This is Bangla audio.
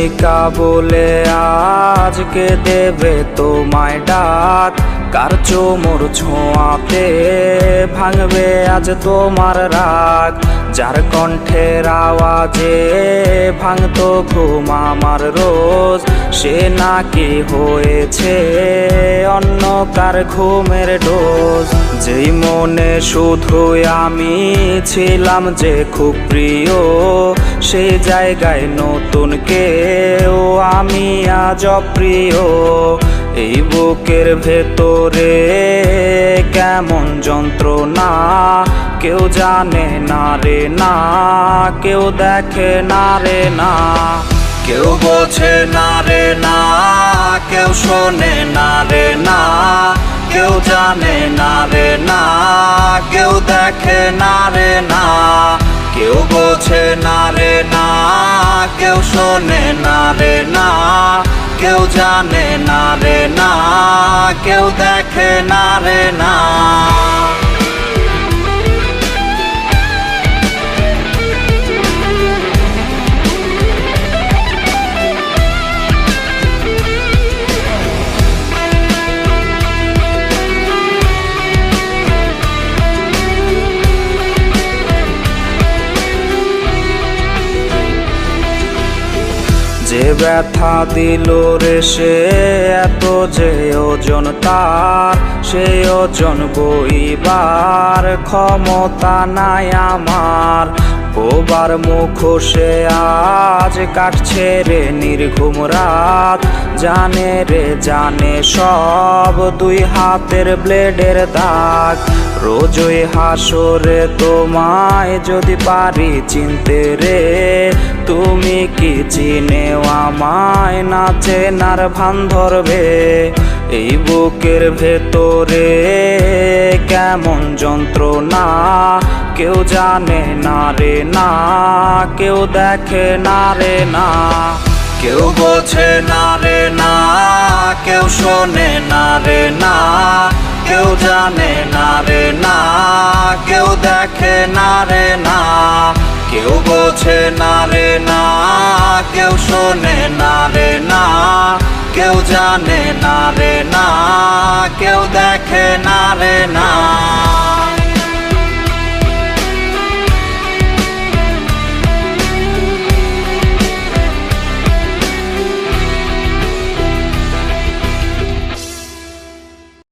প্রেমিকা বলে আজকে দেবে তোমায় ডাক। কার চোমর ছোঁয়াতে ভাঙবে আজ তোমার রাগ? যার কণ্ঠের আওয়াজে ভাঙতো ঘুম আমার রোজ, সে নাকি হয়েছে কার ঘুমের ডোজ। যেই মনে শুধু আমি ছিলাম যে খুব প্রিয় সেই জায়গায় নতুন কেউ আমি আজ প্রিয় এই বুকের ভেতরে কেমন যন্ত্রণা, কেউ জানে না রে না, কেউ দেখে না রে না। কেউ বোঝে না রে না, কেউ শোনে না রে জানে না রে না, কেউ দেখে না রে না, কেউ বোঝে না রে না, কেউ শোনে না রে না, কেউ জানে না রে না, কেউ দেখে না রে না। যে ব্যথা দিল রে সে এত যে ওজন তার, সে ওজন বইবার ক্ষমতা নাই আমার। ওবার মুখোশে আজ কাটছে রে নির্ঘুম রাত, জানে রে জানে সব দুই হাতের ব্লেডের দাগ। রোজই হাসরে তোমায় যদি পারি চিনতে রে, তুমি কি চিনেও আমায় না চেনার ভান ধরবে? এই বুকের ভেতরে কেমন যন্ত্রণা? কেউ জানে না রে না, কেউ দেখে না রে না। কেউ বোঝে না রে না, কেউ শোনে না রে না। বোঝে না রে না, কেউ শোনে না রে না, কেউ জানে না রে না, কেউ দেখে না রে না।